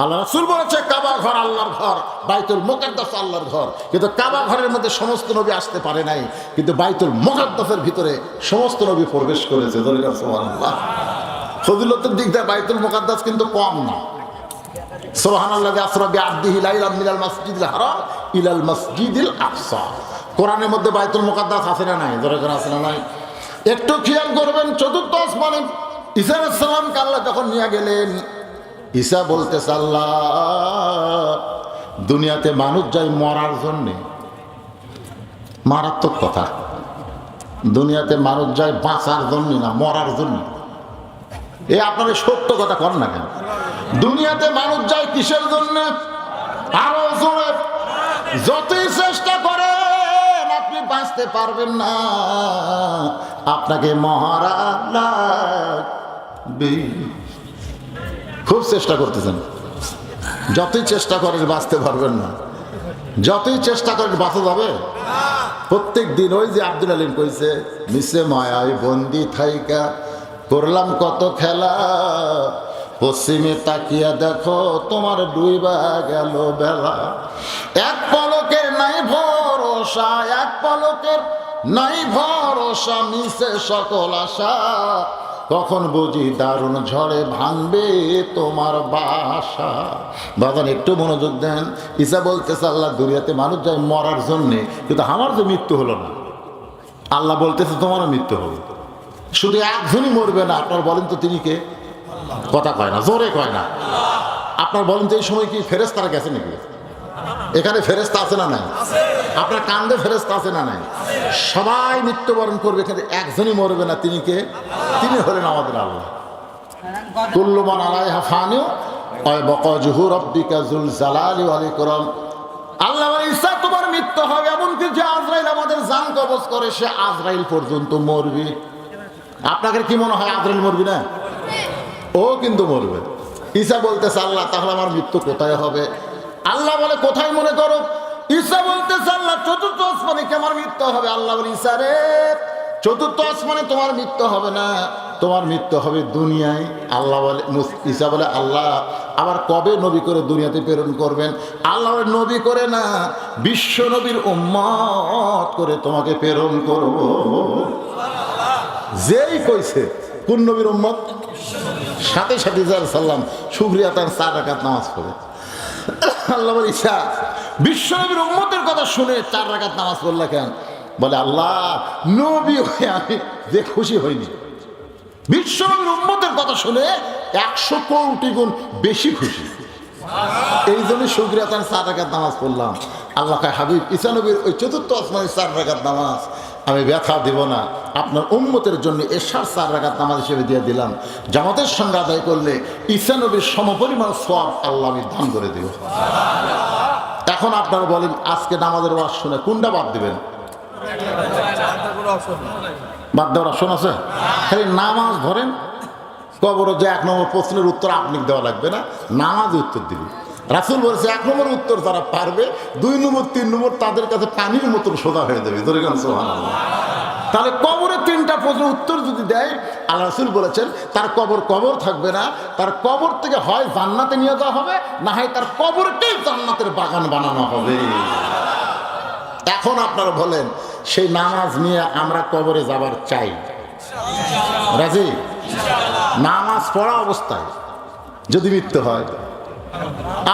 আল্লাহ রাসূল বলেছে, কাবা ঘর আল্লাহর ঘর, বাইতুল মোকাদ্দাস আল্লাহর ঘর। কিন্তু কাবা ঘরের মধ্যে সমস্ত নবী আসতে পারে নাই, কিন্তু বাইতুল মোকাদ্দাসের ভিতরে সমস্ত নবী প্রবেশ করেছে ফজিলতের দিক দিয়ে বাইতুল মোকাদ্দাস কিন্তু কম না। মাসজিদিল হারাম ইলাল মধ্যে বাইতুল মুকাদ্দাস আছে না নাই? আছে না নাই? একটু খেয়াল করবেন, চতুর্থ আসমানে ঈসা আলাইহিস আল্লাহ যখন নিয়ে গেলেন ঈসা বলতে আল্লাহ, দুনিয়াতে মানুষ যায় মরার জন্যে। মারাত্মক কথা। দুনিয়াতে মানুষ যায় বাঁচার জন্য না, মরার জন্য। এ আপনার সত্য কথা কর না কেন? দুনিয়াতে মানুষ যায় কিসের জন্য? আরও জোরে। যতই চেষ্টা করেন, আপনি বাঁচতে পারবেন না। আপনাকে মহারা লাগবে খুব চেষ্টা করতেছেন। যতই চেষ্টা করেন বাঁচতে পারবেন না। যতই চেষ্টা করেন বাঁচা যাবে। প্রত্যেক দিন ওই যে আব্দুল আলিম কইছে মিশে মায়ায় বন্দি থাইকা, করলাম কত খেলা। পশ্চিমে তাকিয়া দেখো, তোমার ডুইবা গেল বেলা। এক পলকের নাই ভরসা, এক পলকের নাই ভরসা, মিশে সকল আশা। কখন বুঝি দারুণ ঝড়ে ভাঙবে তোমার বাসা? বাজান একটু মনোযোগ দেন। ঈসা বলতেছে, আল্লাহ দুনিয়াতে মানুষ যায় মরার জন্যে, কিন্তু আমার তো মৃত্যু হলো না। আল্লাহ বলতেছে, তোমারও মৃত্যু হবে। শুধু একজনই মরবে না, আপনার বলেন তো তিনি কে? কথা কয় না, জোরে কয় না। আপনার বলেন তো এই সময় কি ফেরেস তারা গেছে নাকি? এখানে ফেরেস্তা আছে না নাই? আপনার কান্দে ফেরেস্তা আছে না নাই? সবাই মৃত্যুবরণ করবে এখানে একজনই মরবে না। তিনি কে? তিনি হলেন আমাদের আল্লাহ। কুল্লুমান আলাইহা ফানিও অয় বকজহু রব্বিকা জুল জালালি ওয়াল ইকরাম। আল্লাহ তোমার মৃত্যু হবে। এমনকি যে আজরাইল আমাদের জান কবজ করে সে আজরাইল পর্যন্ত মরবে। আপনাকে কি মনে হয় আজরাইল মরবি না? ও কিন্তু মরবে। ঈসা বলতেছে আল্লাহ তাহলে আমার মৃত্যু কোথায় হবে? আল্লাহ বলে, কোথায় মনে করো? ঈসা বলতেছে, আল্লাহ, চতুর্থ আসমানে কি আমার মৃত্যু হবে? আল্লাহ বলে, ঈসা রে, চতুর্থ আসমানে তোমার মৃত্যু হবে না। তোমার মৃত্যু হবে দুনিয়ায়। আল্লাহ বলে ঈসা বলে, আল্লাহ, আবার কবে নবী করে দুনিয়াতে প্রেরণ করবেন? আল্লাহ নবী করে না, বিশ্ব নবীর উম্মত করে তোমাকে প্রেরণ করব। যেই কইছে, কোন নবীর উম্মত? সাথে সাথে সাল্লাম, শুক্রিয়া তার চার রাকাত নামাজ পড়ে। আল্লাহ বলে বিশ্বনবীর উম্মতের কথা শুনে চার রাকাত নামাজ পড়লা কেন? বলে, আল্লাহ, নবী হয়ে আমি যে খুশি হইনি। বিশ্বনবীর উম্মতের কথা শুনে একশো কোটি গুণ বেশি খুশি। এই জন্য তার চার রাকাত নামাজ পড়লাম। আল্লাহ হাবিব ঈসা নবীর ওই চতুর্থ আসমানের চার রাকাত নামাজ আমি ব্যথা দেব না। আপনার উম্মতের জন্য এশার চার রাকাত নামাজ হিসেবে দিয়ে দিলাম। জামাতের সঙ্গে আদায় করলে ঈসা নবীর সমপরিমাণ সব আল্লাহ আমি দান করে দেব। এখন আপনারা বলেন, আজকে নামাজের ওয়াজ শুনে কোনটা বাদ দিবেন? বাদ দেওয়ার অপশন আছে? খালি নামাজ ধরেন, কবরে যে এক নম্বর প্রশ্নের উত্তর আপনি দেওয়া লাগবে না নামাজ উত্তর দিবি। রাসুল বলছে, এক নম্বর উত্তর যারা পারবে, দুই নম্বর, তিন নম্বর তাদের কাছে পানির মতন সোজা হয়ে যাবে। ধরে গেল সোহান তাহলে কবরে তিনটা প্রশ্ন উত্তর যদি দেয়, আল্লাহ রাসুল বলেছেন, তার কবর কবর থাকবে না, তার কবর থেকে হয় জান্নাতে নিয়ে যাওয়া হবে, না হয় তার কবরকেই জান্নাতের বাগান বানানো হবে। এখন আপনারা বলেন, সেই নামাজ নিয়ে আমরা কবরে যাবার চাই। রাজি? নামাজ পড়া অবস্থায় যদি মৃত্যু হয়।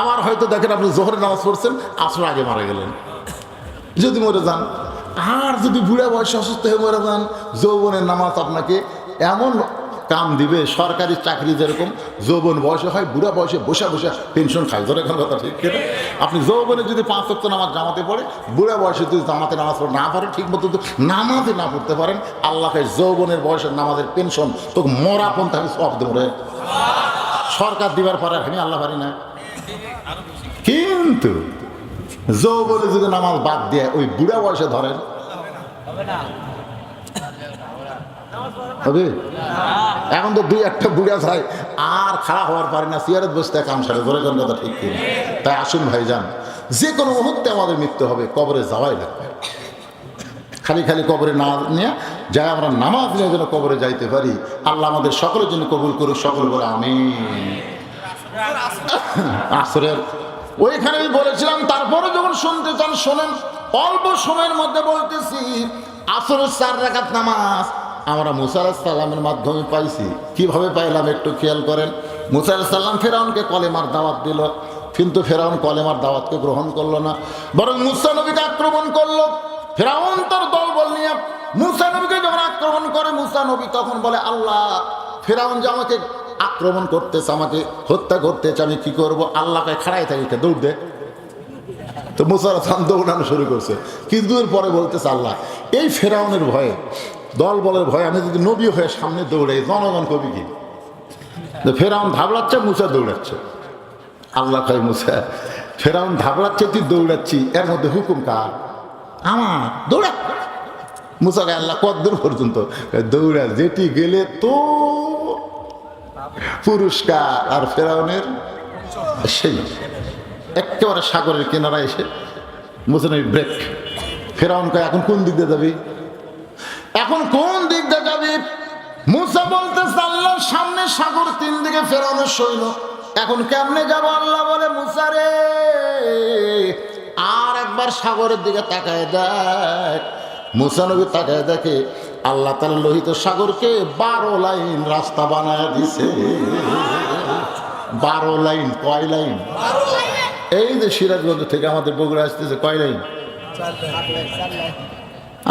আমার হয়তো দেখেন আপনি জোহরের নামাজ পড়ছেন আসর আগে মারা গেলেন। যদি মরে যান, আর যদি বুড়া বয়সে অসুস্থ হয়ে মরে যান, যৌবনের নামাজ আপনাকে এমন কাম দিবে, সরকারি চাকরি যেরকম, যৌবন বয়সে হয়, বুড়া বয়সে বসে বসে পেনশন খায়। ধরে এখন কথা ঠিক কিনা? আপনি যৌবনে যদি পাঁচ সপ্ত নামাজ জামাতে পড়ে, বুড়া বয়সে যদি জামাতে নামাজ পড়ে, না পারেন ঠিক মতো নামাজে না পড়তে পারেন, আল্লাহকে যৌবনের বয়সের নামাজের পেনশন তোকে মরা পন্থা আমি সব দেবো সরকার দিবার পরে আমি আল্লাহ পারি না। কিন্তু যৌবনে যদি নামাজ বাদ দিয়ে ওই বুড়া বয়সে ধরেন এখন তো দুই একটা বুড়া যায়, আর খাড়া হওয়ার পারে না, সিয়ারত বসতে কাম সারে ধরে কোন কথা ঠিক কিনা? তাই আসুন ভাই যান যে কোনো মুহূর্তে আমাদের মৃত্যু হবে, কবরে যাওয়াই লাগবে। খালি খালি কবরে না নিয়ে যাই, আমরা নামাজ নিয়ে যেন কবরে যাইতে পারি। আল্লাহ আমাদের সকলের জন্য কবুল করুক, সকল বলে আমি আসরের ওইখানে আমি বলেছিলাম, তারপরে যখন শুনতে চান, শোনেন, অল্প সময়ের মধ্যে বলতেছি, আসরের চার রাকাত নামাজ আমরা মুসা সাল্লামের মাধ্যমে পাইছি। কীভাবে পাইলাম একটু খেয়াল করেন? মুসা সাল্লাম ফেরাউনকে কলেমার দাওয়াত দিল, কিন্তু ফেরাউন কলেমার দাওয়াতকে গ্রহণ করল না, বরং মুসা নবীকে আক্রমণ করল। ফেরাউন তার দলবল নিয়ে মুসা নবীকে যখন আক্রমণ করে, মুসা নবী তখন বলে, আল্লাহ, ফেরাউন যে আমাকে আক্রমণ করতেছে আমাকে, হত্যা করতেছে, আমি কি করব? আল্লাহকে খাড়াই থাকি দৌড় দে। তো মুসার হাসান দৌড়ানো শুরু করছে। কিন্তু পরে বলতেছে আল্লাহ, এই ফেরাউনের ভয়ে দল বলের ভয়ে আমি যদি নবী হয়ে সামনে দৌড়াই, জনগণ কবি কি? ফেরাউন ধাবড়াচ্ছে মুসা দৌড়াচ্ছে। আল্লাহ কয়, মুসা, ফেরাউন ধাবড়াচ্ছে তুই দৌড়াচ্ছি, এর মধ্যে হুকুম কার? আমার, দৌড়া। মুসাকে আল্লাহ কদ্দূর পর্যন্ত? দৌড়া, যেটি গেলে তো পুরস্কার আর ফেরাউনের? সেই। একেবারে সাগরের কিনারা এসে মুসলিম ব্রেক ফেরাউন কয় এখন কোন দিক দিয়ে যাবি? এখন কোন দিক দিয়ে যাবি? মুসা বলতে আল্লাহর সামনে সাগর, তিন দিকে ফেরানোর সৈন্য। এখন কেমনে যাব আল্লাহ বলে, মুসা রে, আর একবার সাগরের দিকে তাকায় দেখ। মুসানবী তাকায় দেখে আল্লাহ তার লোহিত সাগরকে বারো লাইন রাস্তা বানায় দিছে। বারো লাইন, কয় লাইন? এই যে সিরাজগঞ্জ থেকে আমাদের বগুড়া আসতেছে, কয় লাইন?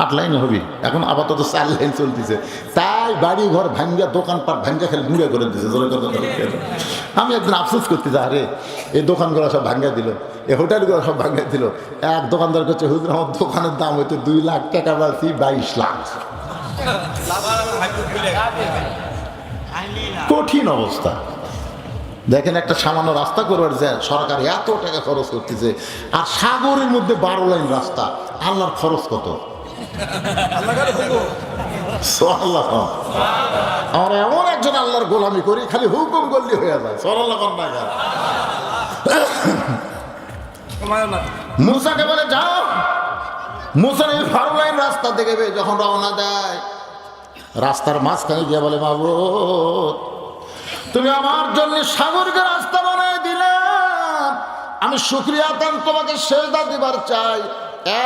আট লাইন হবে। এখন আপাতত চার লাইন চলতেছে। তাই বাড়ি ঘর ভাঙ্গা, দোকানপাট ভাঙ্গা খেলে গুঁড়ে করে দিছে। আমি একদিন আফসোস করতে যা আরে, এই দোকানগুলো সব ভাঙ্গা দিল, এই হোটেলগুলো সব ভাঙ্গা দিল। এক দোকানদার করছে, হুজুর, আমার দোকানের দাম হইতো দুই লাখ টাকা বাড়ছি বাইশ লাখ। কঠিন অবস্থা। দেখেন একটা সামান্য রাস্তা করবার যায় সরকার এত টাকা খরচ করতেছে, আর সাগরের মধ্যে বারো লাইন রাস্তা, আল্লাহর খরচ কত? আমরা এমন একজন আল্লাহর গোলামি করি, খালি হুকুম করলি হয়ে যায়। সোয়াল্লাহ কন্যা মুসাকে বলে, যাও। মুসা বারো লাইন রাস্তা দেখে যখন রওনা দেয় রাস্তার মাঝখানে গিয়ে বলে মাবুদ তুমি আমার জন্য সাগরকে রাস্তা বানায় দিলে। আমি শুক্রিয়া তান তোমাকে সেজদা দিবার চাই।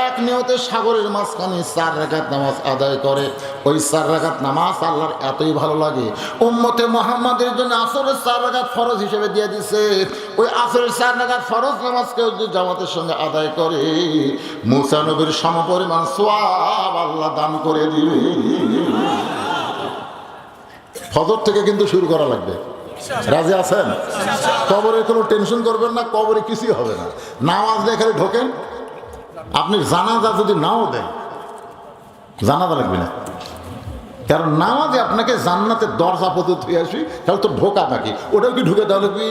এক নিয়তে সাগরের মাঝখানে চার রাখাত নামাজ আদায় করে। ওই চার রাখাত নামাজ আল্লাহর এতই ভালো লাগে। উম্মতে মোহাম্মদের জন্য আসরের চার রাখাত ফরজ হিসেবে দিয়ে দিছে। ওই আসরের চার রাখাত ফরজ নামাজকে যদি জামাতের সঙ্গে আদায় করে মুসানবীর সমপরিমাণ সোয়াব আল্লাহ দান করে দিবে। ফজর থেকে কিন্তু শুরু করা লাগবে। রাজি আছেন? কবরে কোনো টেনশন করবেন না, কবরে কিছুই হবে না। নামাজ দেখে ঢোকেন। আপনি জানাজা যদি নাও দেন, জানাজা লাগবে না। কারণ নামাজে আপনাকে জান্নাতের দরজা পদ্ধতি হয়ে আসি, তাহলে তো ঢোকা নাকি? ওটাও কি ঢুকে তাহলে কি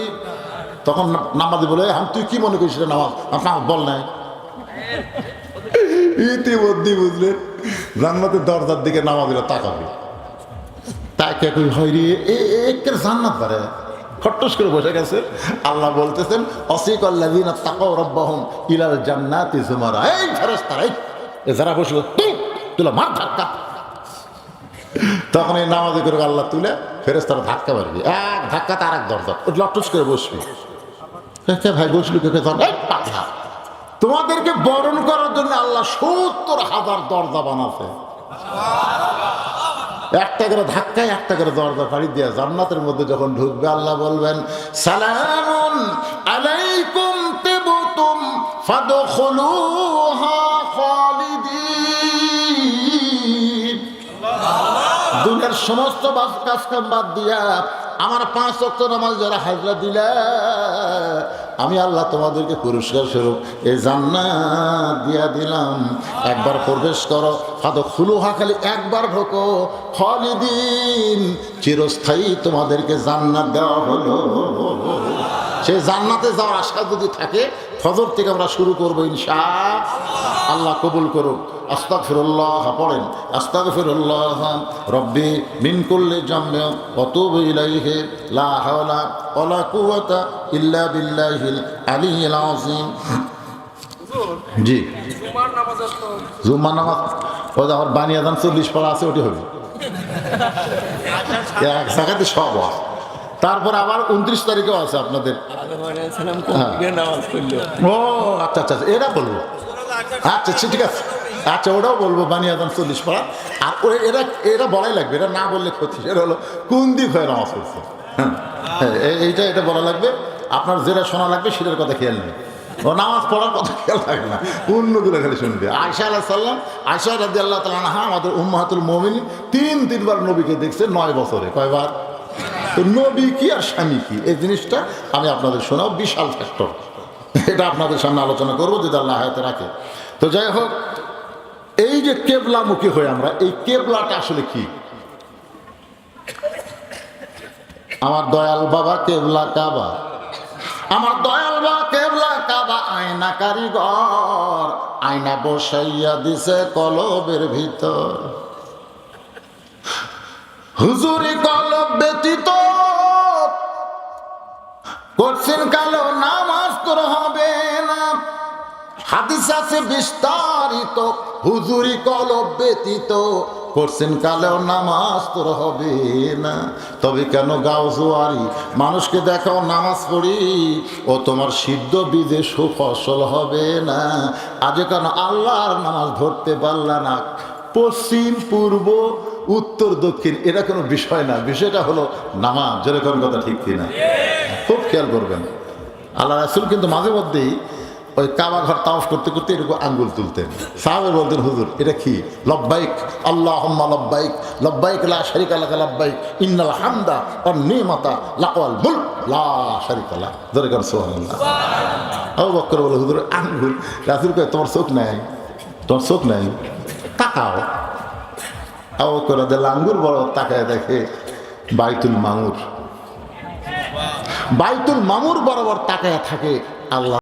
তখন নামাজি বলে আমি তুই কি মনে করিস নামাজ? আপনার বল নাই। ইতিমধ্যে বুঝলেন, জান্নাতের দরজার দিকে নামাজিরা তাকাবে। তাকে কই, হয় রে একের জান্নাত পারে খট্টস করে বসে গেছে। আল্লাহ বলতেছেন অসিক আল্লাযিনা তাকাও রাব্বাহুম ইলাল জান্নাতি জুমারা। এই ফেরেশতারা, এই, এ যারা বসল তুই তুলে মার ধাক্কা। তখন এই নামাজি করে আল্লাহ তুলে ফেরেশতারা ধাক্কা মারবি। এক ধাক্কা তার এক দরজা, ও লটস করে বসবি। ভাই, বসলি কে পাগলা। তোমাদেরকে বরণ করার জন্য আল্লাহ সত্তর হাজার দরজা বানাছে। একটা করে ধাক্কায় একটা করে দরজা পাড়ি দিয়ে জান্নাতের মধ্যে যখন ঢুকবে, আল্লাহ বলবেন, সালামুন আলাইকুম তিবতুম ফাদখুলুহা দুনিয়ার সমস্ত বাস কাজ কাম বাদ দিয়া আমার পাঁচ অক্ট নামাজ যারা হাজরা দিলা আমি আল্লাহ তোমাদেরকে পুরস্কার স্বরূপ এই জান্না দিয়া দিলাম। একবার প্রবেশ করো ফাদো খুলুহা খালি একবার ঢোকো হলিদিন চিরস্থায়ী তোমাদেরকে জান্নাত দেওয়া হলো। সেই জান্নাতে যাওয়ার আশা যদি থাকে, ফজর থেকে আমরা শুরু করব ইনশা আল্লাহ কবুল করুক। আস্তাক ফিরুল্লাহ পড়েন। আস্তাক ফিরুল্লাহ রব্বি মিন করলে জন্মে কত ইলাইহে, লা হাওলা ওয়ালা কুওয়াতা ইল্লা বিল্লাহিল আলিয়্যিল আযীম। জি। জুম্মা নামাজ, ও আমার বানিয়াদান চল্লিশ পড়া আছে, ওটি হবে। এক জায়গাতে সব হয়। তারপর আবার উনত্রিশ তারিখেও আছে আপনাদের। পড়ল ও আচ্ছা আচ্ছা আচ্ছা, এরা বলব। আচ্ছা আচ্ছা, ঠিক আছে। আচ্ছা ওটাও বলব বানিয়াদান চল্লিশ পাড়া আর এরা এরা বলাই লাগবে এটা না বললে ক্ষতি এটা হলো কোন দিক হয়ে নামাজ পড়ছে হ্যাঁ হ্যাঁ, এই- এইটা এটা বলা লাগবে। আপনার যেটা শোনা লাগবে সেটার কথা খেয়াল নেই ও নামাজ পড়ার কথা খেয়াল লাগবে না। অন্যগুলো খালি শুনবে। আয়সা আল্লাহ সাল্লাম আয়সা রাজি আল্লাহ তালা আমাদের উম্মাহাতুল মমিনী তিন তিনবার নবীকে দেখছে নয় বছরে। কয়বার? তো নবী কি আর স্বামী কি? এই জিনিসটা আমি আপনাদের শোনাও, বিশাল ফ্যাক্টর এটা আপনাদের সামনে আলোচনা করব, যদি আল্লাহ হায়াতে রাখে। তো যাই হোক, এই যে কেবলামুখী হয়ে আমরা, এই কেবলাটা আসলে কি? আমার দয়াল বাবা কেবলা কাবা, আমার দয়াল বাবা কেবলা কাবা, আয়না কারিগর, আয়না বসাইয়া দিছে কলবের ভিতর। হুজুরি কলব ব্যতীত করছেন কালো নামাজ তোর হবে না। হাদিস আছে বিস্তারিত, হুজুরি কলব ব্যতীত। করছেন কালেও নামাজ তোর হবে না। তবে কেন গাও জোয়ারি? মানুষকে দেখাও নামাজ পড়ি, ও তোমার সিদ্ধ বীজে সুফসল হবে না। আজ কেন আল্লাহর নামাজ ধরতে পারলা না? পশ্চিম, পূর্ব, উত্তর, দক্ষিণ, এটা কোনো বিষয় না। বিষয়টা হলো নামাজ। যেরকম কথা ঠিক কিনা? খুব খেয়াল করবেন। আল্লাহ রাসুল কিন্তু মাঝে মধ্যেই ওই কাবা ঘর তাওফ করতে করতে এরকম আঙ্গুল তুলতেন। সাহাবে বলতেন হুজুর এটা কি? লব্বাইক আল্লাহ লব্বাইক লব্বাইক লা শারিক আলাকা লব্বাইক ইন্নাল হামদা ওয়ান নিমাতা লাকাল মুলক লা শারিক লা ধরে কর সুবহানাল্লাহ। আবু বকর বলে হুজুর আঙ্গুল রাসূল কয় তোমার চোখ নাই তোমার চোখ নাই তাকাও। আবু বকর রাদিয়াল্লাহু আঙ্গুর বড় তাকায় দেখে বাইতুল মামুর বাইতুল মামুর বরাবর তাকায় থাকে আল্লাহ।